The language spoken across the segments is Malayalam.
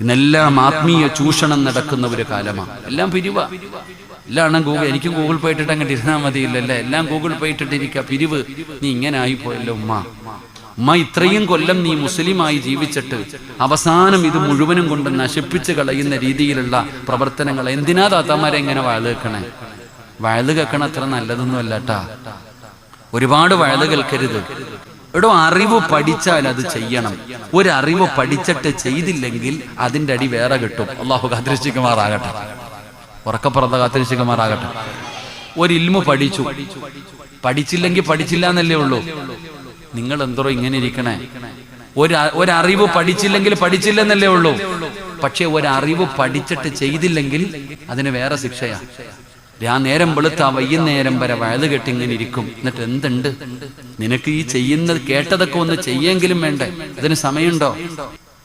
ഇന്നെല്ലാം ആത്മീയ ചൂഷണം നടക്കുന്ന ഒരു കാലമാണ്. എല്ലാം പിരിവ. എല്ലാം ഗൂഗിൾ എനിക്കും ഗൂഗിൾ പേ ഇട്ടിട്ട് അങ്ങോട്ട് ഇരുന്നാൽ മതിയില്ലല്ലേ? എല്ലാം ഗൂഗിൾ പേ ഇട്ടിട്ടിരിക്കുക പിരിവ്. നീ ഇങ്ങനെ ആയിപ്പോയല്ലോ ഉമ്മ. ഉമ്മ ഇത്രയും കൊല്ലം നീ മുസ്ലിമായി ജീവിച്ചിട്ട് അവസാനം ഇത് മുഴുവനും കൊണ്ട് നശിപ്പിച്ച് കളയുന്ന രീതിയിലുള്ള പ്രവർത്തനങ്ങൾ എന്തിനാ താത്താമാരെ ഇങ്ങനെ വയൽ കേക്കണേ വയൽ കേക്കണത്ര നല്ലതൊന്നും അല്ലട്ടാ ഒരുപാട് വയൽ കേൾക്കരുത് എടോ അറിവ് പഠിച്ചാൽ അത് ചെയ്യണം. ഒരു അറിവ് പഠിച്ചിട്ട് ചെയ്തില്ലെങ്കിൽ അതിന്റെ അടി വേറെ കിട്ടും. അള്ളാഹു കാത്തിരിശിക്കുമാറാകട്ടെ ഉറക്കപ്പുറത്ത് കാത്തിരിശിക്കുമാറാകട്ടെ ഒരു ഇൽമു പഠിച്ചു. പഠിച്ചില്ലെങ്കിൽ പഠിച്ചില്ല എന്നല്ലേ ഉള്ളൂ. നിങ്ങൾ എന്തോ ഇങ്ങനെ ഇരിക്കണേ. ഒരു ഒരറിവ് പഠിച്ചില്ലെങ്കിൽ പഠിച്ചില്ലെന്നല്ലേ ഉള്ളൂ. പക്ഷെ ഒരറിവ് പഠിച്ചിട്ട് ചെയ്തില്ലെങ്കിൽ അതിന് വേറെ ശിക്ഷയാ. ആ നേരം വെളുത്ത വൈകുന്നേരം വരെ വയത് കെട്ടി ഇങ്ങനെ ഇരിക്കും. എന്നിട്ട് എന്തുണ്ട്? നിനക്ക് ഈ ചെയ്യുന്നത് കേട്ടതൊക്കെ ഒന്ന് ചെയ്യെങ്കിലും വേണ്ടേ? അതിന് സമയമുണ്ടോ?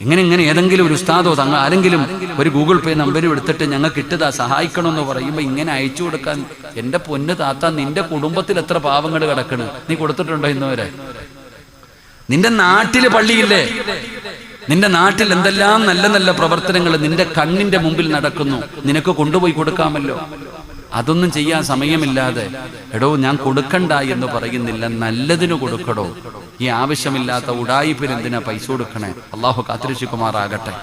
ഇങ്ങനെ ഇങ്ങനെ ഏതെങ്കിലും ഒരു ഉസ്താദോ തങ്ങൾ ആരെങ്കിലും ഒരു ഗൂഗിൾ പേ നമ്പരും എടുത്തിട്ട് ഞങ്ങൾക്ക് ഇട്ടതാ സഹായിക്കണമെന്ന് പറയുമ്പോൾ ഇങ്ങനെ അയച്ചു കൊടുക്കാൻ എന്റെ പൊന്ന് താത്ത നിന്റെ കുടുംബത്തിൽ എത്ര പാവങ്ങൾ കിടക്കണ്. നീ കൊടുത്തിട്ടുണ്ടോ ഇന്നുവരെ? നിന്റെ നാട്ടിൽ പള്ളിയില്ലേ? നിന്റെ നാട്ടിൽ എന്തെല്ലാം നല്ല നല്ല പ്രവർത്തനങ്ങൾ നിന്റെ കണ്ണിന്റെ മുമ്പിൽ നടക്കുന്നു. നിനക്ക് കൊണ്ടുപോയി കൊടുക്കാമല്ലോ. അതൊന്നും ചെയ്യാൻ സമയമില്ലാതെ എടോ ഞാൻ കൊടുക്കണ്ട എന്ന് പറയുന്നില്ല നല്ലതിന് കൊടുക്കടോ. ഈ ആവശ്യമില്ലാത്ത ഉടായിപ്പിന് എന്തിനാ പൈസ കൊടുക്കണേ? അള്ളാഹു കാത്തിരക്ഷിക്കുമാറാകട്ടെ